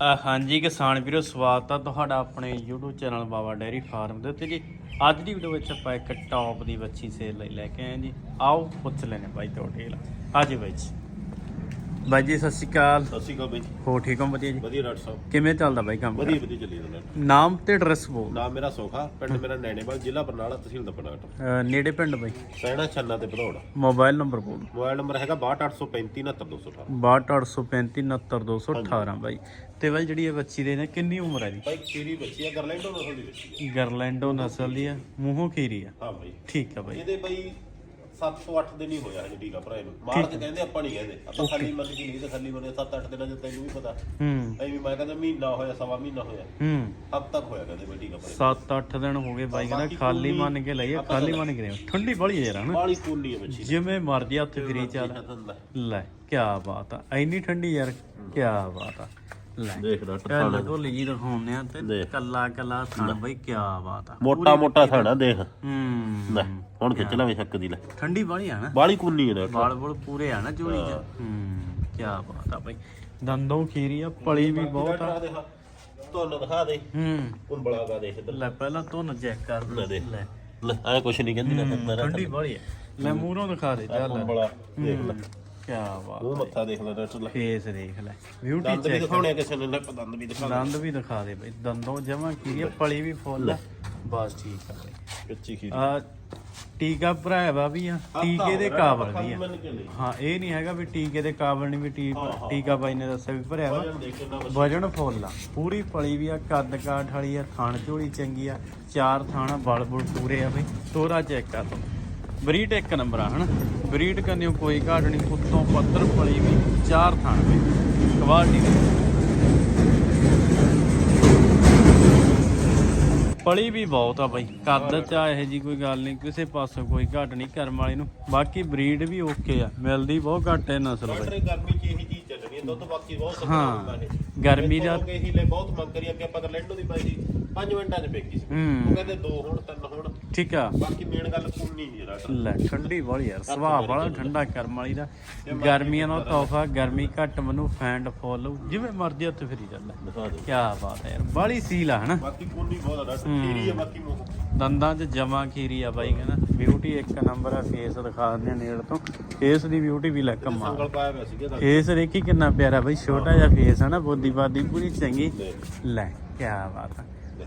ਹਾਂਜੀ ਕਿਸਾਨ ਵੀਰੋ, ਸਵਾਗਤ ਆ ਤੁਹਾਡਾ ਆਪਣੇ YouTube channel Baba dairy farm ਦੇ ਉੱਤੇ ਜੀ। ਅੱਜ ਦੀ ਵੀਡੀਓ ਵਿੱਚ ਆਪਾਂ ਇੱਕ ਟੌਪ ਦੀ ਬੱਚੀ ਸੇਲ ਲਈ ਲੈ ਕੇ ਆਏ ਜੀ। ਆਓ ਪੁੱਛ ਲੈਣੇ ਬਾਈ ਤੁਹਾਡੇ ਢੇਲ ਹਾਂਜੀ ਬਾਈ ਜੀ। ਬਾਈ ਜੀ ਸਤਿ ਸ਼੍ਰੀ ਅਕਾਲ। ਸਤਿ ਸ਼੍ਰੀ ਅਕਾਲ ਬਾਈ ਹੋ ਠੀਕ ਹੋ? ਵਧੀਆ ਜੀ। ਵਧੀਆ ਡਾਕਟਰ ਸਾਹਿਬ। ਕਿਵੇਂ ਚੱਲਦਾ ਬਾਈ ਕੰਮ? ਵਧੀਆ ਵਧੀਆ ਚੱਲੀ ਜਾਂਦਾ। ਨਾਮ ਤੇ ਐਡਰੈਸ ਬੋਲ। ਨਾਮ ਮੇਰਾ ਸੋਖਾ ਪਿੰਡ ਮੇਰਾ ਨੈਣੇਵਾਲ ਜ਼ਿਲ੍ਹਾ ਬਰਨਾਲਾ ਤਹਿਸੀਲ ਦਪਨਾਟ ਨੇੜੇ ਪਿੰਡ ਬਾਈ? ਸੈਣਾ ਛੰਨਾ ਤੇ ਭਦੌੜ। ਮੋਬਾਈਲ ਨੰਬਰ ਬੋਲ। ਮੋਬਾਈਲ ਨੰਬਰ ਹੈਗਾ 62835 69218 62835 ਬਾਈ। ਤੇ ਬਾਈ ਜਿਹੜੀ ਇਹ ਬੱਚੀ ਦੇ ਨੇ ਕਿੰਨੀ ਉਮਰ ਹੈ ਜੀ? ਬਾਈ ਖੀਰੀ ਬੱਚੀ ਆ ਗਰਲੈਂਡੋ ਨਸਲ ਦੀ ਬੱਚੀ ਗਰਲੈਂਡੋ ਨਸਲ ਦੀ ਆ ਮੂੰਹੋਂ ਖੀਰੀ ਆ। ਹਾਂ ਬਾਈ। ਠੀਕ ਆ ਬਾਈ। ਇਹਦੇ ਬਾਈ 7 ਤੋਂ 8 ਦਿਨ ਹੀ ਹੋਇਆ ਹਜੇ ਟੀਕਾ ਭਰਾਏ ਨੂੰ। ਮਾਰ ਕੇ ਕਹਿੰਦੇ ਆਪਾਂ ਨਹੀਂ ਕਹਿੰਦੇ। ਆਪਾਂ ਖਾਲੀ ਮੰਨ ਕੇ ਨਹੀਂ ਤੇ ਖਾਲੀ ਮੰਨੇ 7-8 ਦਿਨਾਂ ਚ ਤੈਨੂੰ ਵੀ ਪਤਾ। ਹੂੰ। ਐਵੇਂ ਮੈਂ ਕਹਿੰਦਾ ਮਹੀਨਾ ਹੋਇਆ ਸਵਾ ਮਹੀਨਾ ਹੋਇਆ। ਹੂੰ। ਹੱਦ ਤੱਕ ਹੋਇਆ ਕਹਿੰਦੇ ਬਈ ਟੀਕਾ ਭਰਾਏ 7-8 ਦਿਨ ਹੋ ਗਏ ਬਾਈ ਕਹਿੰਦਾ ਖਾਲੀ ਮੰਨ ਕੇ ਲਈਏ ਖਾਲੀ ਮੰਨ ਕੇ। ਠੰਡੀ ਬੜੀ ਹੈ ਯਾਰ ਹਨਾ? ਬਾਲੀ ਕੋਨੀ ਹੈ ਬੱਚੀ। ਜਿਵੇਂ ਮਰਜ਼ੀ ਹੱਥ ਫਰੀ ਚੱਲ। ਲੈ ਕੀ ਬਾਤ ਆ। ਇੰਨੀ ਠੰਡੀ ਯਾਰ ਕੀ ਬਾਤ ਆ। ਲੈ। ਦੇਖ ਡਾਕਟਰ ਕੱਲ ਢੋਲੀ ਜੀ ਦਿਖਾਉਂਦੇ ਆ ਤੇ ਕੱਲਾ ਕੱਲਾ ਥਣ ਬਈ ਕੀ ਬਾਤ ਆ। ਮੋਟਾ ਮੋਟਾ ਥਾਣਾ ਦੇਖ। ਹੂੰ। ਲੈ ਹੁਣ ਖਿੱਚ ਲੈ ਵੇ ਸ਼ੱਕ ਦੀ ਲੈ। ਠੰਡੀ ਬੜੀ ਆ ਨਾ। ਬਾਲੀ ਕੋਨੀ ਡਾਕਟਰ ਵਾਲ ਬੁਲ ਪੂਰੇ ਆ ਨਾ ਝੋਲੀ ਚ। ਹੂੰ। ਕੀ ਬਾਤ ਆ ਬਈ। ਦੰਦੋਂ ਖੀਰੀ ਆ ਪਲੀ ਵੀ ਬਹੁਤ ਆ। ਤੁਹਾਨੂੰ ਦਿਖਾ ਦੇ। ਹੂੰ। ਕੁੰਬਲਾ ਦਾ ਦੇਖ ਇੱਧਰ। ਲੈ ਪਹਿਲਾਂ ਧੁੰਨ ਚੈੱਕ ਕਰ। ਲੈ ਦੇ। ਲੈ। ਲੈ ਐ ਕੁਛ ਨਹੀਂ ਕਹਿੰਦੀ ਨਾ ਮੇਰਾ ਠੰਡੀ ਬੜੀ ਆ। ਲੈ ਮੂਹਰੋਂ ਦਿਖਾ ਦੇ ਚੱਲ। ਕੁੰਬਲਾ ਦੇਖ ਲੈ। ਕੀ ਬਾਤ ਉਹ ਮੱਥਾ ਦੇਖ ਲੈ ਡਾਕਟਰ ਲੈ। ਫੇਸ ਦੇਖ ਲੈ। ਬਿਊਟੀ ਦੰਦ ਵੀ ਦਿਖਾਉਣੇ ਆ ਕਿਸੇ ਨੇ ਲੈ ਦੰਦ ਵੀ ਦਿਖਾ ਦੰਦ ਵੀ ਦਿਖਾ ਦੇ ਬਈ। ਦੰਦੋਂ ਜਮਾ ਕੀ ਆ ਪਲੀ ਵੀ ਫੁੱਲ ਆ। ਬਸ ਠੀਕ ਆ ਬਈ। ਕੱਚੀ ਖੀਰ। ਆ ਟੀਕਾ ਭਰਾਵਾ ਵੀ ਆ। ਟੀਕੇ ਦੇ ਕਾਬਲ ਵੀ ਆ। ਮੰਨ ਕੇ ਲਈ ਹਾਂ ਇਹ ਨਹੀਂ ਹੈਗਾ ਵੀ ਟੀਕੇ ਦੇ ਕਾਬਲ ਨਹੀਂ ਵੀ ਟੀ- ਟੀਕਾ ਬਾਈ ਨੇ ਦੱਸਿਆ ਵੀ ਭਰਿਆ ਵਾ। ਵਜਨ ਦੇਖ ਕਿੰਨਾ ਵਜਨ। ਫੁੱਲ ਆ। ਪੂਰੀ ਪਲੀ ਵੀ ਆ ਕੱਦ ਕਾਠ ਵਾਲੀ ਆ ਥਣ ਝੋਲੀ ਚੰਗੀ ਆ। ਚਾਰ ਥਾਣਾ ਬਲ ਬੁਲ ਪੂਰੇ ਆ ਬਈ। ਤੋਰਾ ਚੈੱਕ ਕਰ। ਲਓ ਬਰੀਡ ਇੱਕ ਨੰਬਰ ਆ ਹਨਾ? ਬਰੀਡ ਕਰਨਿਓ ਕੋਈ ਘਾਟ ਨਹੀਂ ਉੱਤੋਂ ਪੱਤਰ ਪਲੀ ਵੀ ਚਾਰ ਥਣ ਵੀ ਕੁਆਲਿਟੀ ਦੀ। ਪਲੀ ਵੀ ਬਹੁਤ ਆ ਬਾਈ। ਕੱਦ ਚ ਆ ਇਹ ਜੀ ਕੋਈ ਗੱਲ ਨਹੀਂ ਕਿਸੇ ਪਾਸੋਂ ਕੋਈ ਘਾਟ ਨਹੀਂ ਕਰਮ ਵਾਲੀ ਨੂੰ। ਬਾਕੀ ਬਰੀਡ ਵੀ ਓਕੇ ਆ ਮਿਲਦੀ ਬਹੁਤ ਘੱਟ ਹੈ ਨਸਲ ਬਾਈ। ਗਰਮੀ ਚ ਇਹੀ ਚੀਜ਼ ਚੱਲਣੀ ਦੁੱਧ ਬਾਕੀ ਬਹੁਤ ਸਸਤਾ ਹਾਂ। ਹੁੰਦਾ ਗਰਮੀ ਦਾ ਲੋਕ ਇਹੀ ਲੈ ਬਹੁਤ ਮੰਗ ਕਰੀ ਅੱਗੇ ਆਪਾਂ ਗਰਲੈਂਡੋ ਦੀ ਪਾਈ ਸੀ। 5 ਮਿੰਟਾਂ ਚ ਵੇਚੀ ਸੀ। ਹੂੰ। ਉਹ ਕਹਿੰਦੇ 2 ਹੁਣ 3 ਹੁਣ। ਠੀਕ ਆ। ਬਾਕੀ ਮੇਨ ਗੱਲ ਕੋਨੀ ਨਹੀਂ ਡਾਕਟਰ ਲੈ ਠੰਡੀ ਵਾਲੀ ਯਾਰ ਸੁਭਾਅ ਵਾਲਾ ਠੰਡਾ ਕਰਮ ਵਾਲੀ ਦਾ। ਗਰਮੀਆਂ ਨਾਲ ਤੋਹਫਾ ਗਰਮੀ ਘੱਟ ਮੈਨੂੰ ਫੈਂਡ ਫੁੱਲ। ਜਿਵੇਂ ਮਰਜ਼ੀ ਉੱਥੇ ਫਿਰੀ ਚੱਲ ਦਿਖਾ ਦੇ ਕੀ ਬਾਤ ਹੈ ਯਾਰ ਬਾਲੀ ਸੀਲ ਆ ਹਨਾ? ਬਾਕੀ ਕੋਨੀ ਬਹੁਤ ਆ ਡਾਕਟਰ ਖੀਰੀ ਹੈ ਬਾਕੀ ਮੂੰਹ। ਦੰਦਾਂ 'ਚ ਜਮਾ ਖੀਰੀ ਆ ਬਾਈ ਕਹਿੰਦਾ। ਬਿਊਟੀ ਇੱਕ ਨੰਬਰ ਆ ਫੇਸ ਦਿਖਾ ਦਿੰਦੇ ਆ ਨੇੜ ਤੋਂ। ਫੇਸ ਦੀ ਬਿਊਟੀ ਵੀ ਲੈ ਕਮਾ ਸੰਗਲ ਪਾਇਆ ਹੋਇਆ ਸੀਗਾ ਤਾਂ ਫੇਸ ਦੇਖੀ ਕਿੰਨਾ ਪਿਆਰਾ ਬਾਈ ਛੋਟਾ ਜਿਹਾ ਫੇਸ ਹੈ ਨਾ ਬੋਦੀ ਬਾਦੀ ਪੂਰੀ ਚੰਗੀ। ਲੈ। ਕੀ ਬਾਤ ਆ।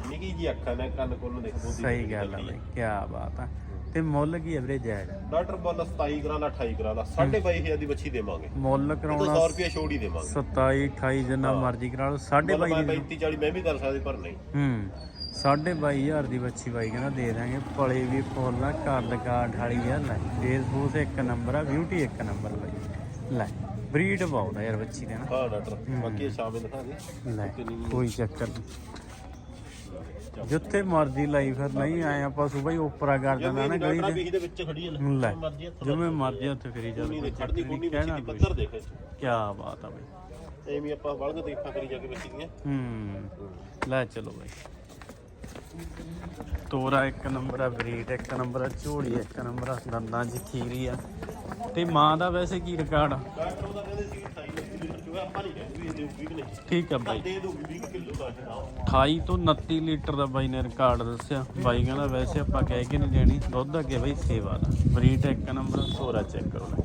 ਨਿੱਕੀ ਜੀ ਅੱਖਾਂ ਨੇ ਕੰਨ ਕੋਲ ਦੇਖ ਬੋਦੀ ਸਹੀ ਗੱਲ ਆ ਬਾਈ ਕੀ ਬਾਤ ਆ। ਤੇ ਮੁੱਲ ਕੀ ਐਵਰੇਜ ਜਾਇਜ਼ ਡਾਕਟਰ ਬੋਲ 27 ਗਰਾਂ ਦਾ 28 ਗਰਾਂ ਦਾ 22500 ਦੀ ਬੱਚੀ ਦੇਵਾਂਗੇ। ਮੁੱਲ ਕਰਾਉਣਾ 100 ਰੁਪਏ ਛੋੜ ਹੀ ਦੇਵਾਂਗੇ। 27 28 ਜਿੰਨਾ ਮਰਜ਼ੀ ਕਰਾ ਲਓ ਸਾਢੇ ਮੁੱਲ ਬਾਈ ਮੈਂ ਦੀ 35 40 ਮੈਂ ਵੀ ਕਰ ਸਕਦੀ ਪਰ ਨਹੀਂ। ਹੂੰ। ਸਾਢੇ ਬਾਈ ਹਜ਼ਾਰ ਦੀ ਬੱਚੀ ਬਾਈ ਕਹਿੰਦਾ ਦੇ ਦਾਂਗੇ। ਪਲੇ ਵੀ ਫੁੱਲ ਆ ਕੱਦ ਕਾਠ ਵਾਲੀ ਆ ਲੈ। ਫੇਸਬੁੱਕ ਇੱਕ ਨੰਬਰ ਆ ਬਿਊਟੀ ਇੱਕ ਨੰਬਰ ਬਾਈ। ਲੈ ਬਰੀਡ ਬਹੁਤ ਆ ਯਾਰ ਬੱਚੀ ਦੇ ਨਾ। ਹਾਂ ਡਾਕਟਰ ਬਾਕੀ ਇਹ ਸ਼ਾਮੇ ਦਿਖਾ ਦੇ। ਲੈ ਕੋਈ ਚੱਕਰ ਨਹੀਂ ਜਿੱਥੇ ਮਰਜ਼ੀ ਲਾਈ ਫਿਰ ਨਹੀਂ ਆਏ ਆਪਾਂ ਸੁਬਾ ਹੀ ਉਪਰਾ ਕਰ ਦਿੰਦਾ ਨਾ ਗਲੀ ਦੇ ਵਿੱਚ ਖੜੀ ਲੈ ਜਿਵੇਂ ਮਰਜ਼ੀ ਉੱਥੇ ਫਿਰੀ ਚੱਕਰ ਖੜਦੀ ਨਹੀਂ ਕੋਨੀ ਵਿੱਚ ਦੀ ਪੱਧਰ ਦੇਖ ਕੀ ਬਾਤ ਆ ਬਾਈ। ਐਵੇਂ ਆਪਾਂ ਵਲਗ ਦੇਖਾ ਕਰੀ ਜਾ ਕੇ ਦੀਆਂ ਹੂੰ। ਲੈ ਚਲੋ ਬਾਈ। ਤੋਰਾ ਇੱਕ ਨੰਬਰ ਆ, ਬਰੀਡ ਇੱਕ ਨੰਬਰ ਆ, ਝੋਲੀ ਇੱਕ ਨੰਬਰ ਆ, ਦੰਦਾਂ 'ਚ ਖੀਰੀ ਆ। ਤੇ ਮਾਂ ਦਾ ਵੈਸੇ ਕੀ ਰਿਕਾਰਡ ਆ? ਡਾਕਟਰ ਉਹਦਾ ਕਹਿੰਦੇ ਸੀ 28 ਲੀਟਰ ਚੋਗਾ ਆਪਾਂ ਨਹੀਂ ਕਹਿੰਦੇ ਵੀ ਇਹ ਕਿ ਨਹੀਂ ਠੀਕ ਆ ਬਾਈ। ਦੇ ਦੂਗੀ 20 ਕਿਲੋ ਦਾ 28 ਤੋਂ 29 ਲੀਟਰ ਦਾ ਬਾਈ ਨੇ ਰਿਕਾਰਡ ਦੱਸਿਆ। ਬਾਈ ਕਹਿੰਦਾ ਵੈਸੇ ਆਪਾਂ ਕਹਿ ਕੇ ਨਹੀਂ ਦੇਣੀ, ਦੁੱਧ ਅੱਗੇ ਬਾਈ ਸੇਵਾ ਦਾ। ਬਰੀਡ ਇੱਕ ਨੰਬਰ, ਤੋਰਾ ਚੈੱਕ ਕਰੋ।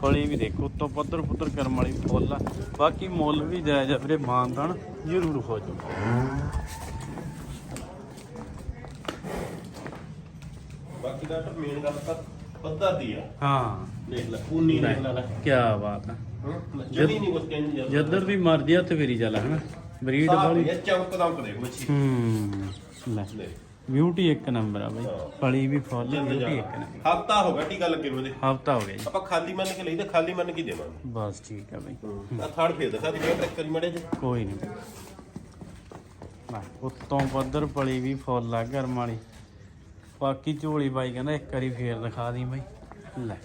ਫਲੀ ਵੀ ਦੇਖੋ, ਉੱਤੋਂ ਪੱਧਰ ਪੁੱਧਰ ਕਰਮ ਵਾਲੀ ਫੁੱਲ ਆ। ਬਾਕੀ ਮੁੱਲ ਵੀ ਜਾਇਜ਼ ਆ ਵੀਰੇ, ਮਾਨਦਾਨ ਜ਼ਰੂਰ ਹੋ ਜਾਊ ਡਾਕਟਰ ਮੇਨ ਗੱਲ ਤਾਂ ਪੱਧਰ ਦੀ ਆ। ਹਾਂ। ਦੇਖ ਲੈ ਉਨੀ ਦੇਖ ਲੈ ਲੈ ਕੀ ਬਾਤ ਆ। ਜਦੀ ਨਹੀਂ ਕੁਝ ਕਹਿੰਦੀ ਯਾਰ ਜੱਦਰ ਵੀ ਮਰਦੀ ਆ ਤੇ ਫੇਰੀ ਚੱਲ ਹਨਾ ਬਰੀਡ ਵਾਲੀ। ਇਹ ਚੌਂਕ ਦਮਕ ਦੇਖ ਬੱਚੀ ਹੂੰ ਲੈ। ਲੈ ਬਿਊਟੀ ਇੱਕ ਨੰਬਰ ਆ ਬਾਈ। ਫਲੀ ਵੀ ਫੁੱਲ ਬਿਊਟੀ ਇੱਕ ਨੰਬਰ ਹਫਤਾ ਹੋ ਗਿਆ ਟੀਕਾ ਲੱਗੇ ਨੂੰ ਇਹਦੇ ਹਫਤਾ ਹੋ ਗਿਆ ਜੀ। ਆਪਾਂ ਖਾਲੀ ਮੰਨ ਕੇ ਲਈ ਤੇ ਖਾਲੀ ਮੰਨ ਕੇ ਹੀ ਦੇਵਾਂਗੇ। ਬਸ ਠੀਕ ਆ ਬਾਈ। ਆ ਥਾੜ ਫੇਰ ਦਿਖਾ ਦੀ ਟਰੈਕ ਕਰੀ ਮੜੇ ਜੀ ਕੋਈ ਨਹੀਂ। ਉੱਤੋਂ ਪੱਧਰ ਪਲੀ ਵੀ ਫੁੱਲ ਆ ਗਰਮ ਵਾਲੀ। ਬਾਕੀ ਝੋਲੀ ਬਾਈ ਕਹਿੰਦਾ ਇੱਕ ਵਾਰੀ ਫੇਰ ਦਿਖਾ ਦੀ ਬਾਈ। ਲੈ।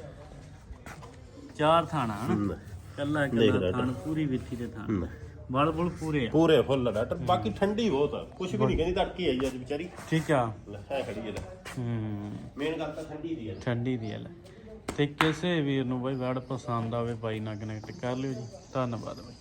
ਚਾਰ ਥਾਣਾ ਹਨਾ? ਕੱਲਾ ਕੱਲਾ ਥਾਣ ਪੂਰੀ ਵਿੱਥੀ ਦੇ ਥਾਣ। ਬਲ ਬੁਲ ਪੂਰੇ ਆ। ਪੂਰੇ ਫੁੱਲ ਡਾਕਟਰ ਬਾਕੀ ਠੰਡੀ ਬਹੁਤ ਆ। ਕੁਝ ਵੀ ਨਹੀਂ ਕਹਿੰਦੀ ਤੜਕੀ ਆਈ ਅੱਜ ਵਿਚਾਰੀ। ਠੀਕ ਆ। ਹੈ ਖੜੀ ਹੈ ਹੂੰ। ਮੇਨ ਗੱਲ ਤਾਂ ਠੰਡੀ ਦੀ ਆ। ਠੰਡੀ ਦੀ ਆ ਲੈ। ਤੇ ਕਿਸੇ ਵੀਰ ਨੂੰ ਬਾਈ ਵੜ ਪਸੰਦ ਆਵੇ ਬਾਈ ਨਾਲ ਕਨੈਕਟ ਕਰ ਲਿਓ ਜੀ। ਧੰਨਵਾਦ ਬਾਈ।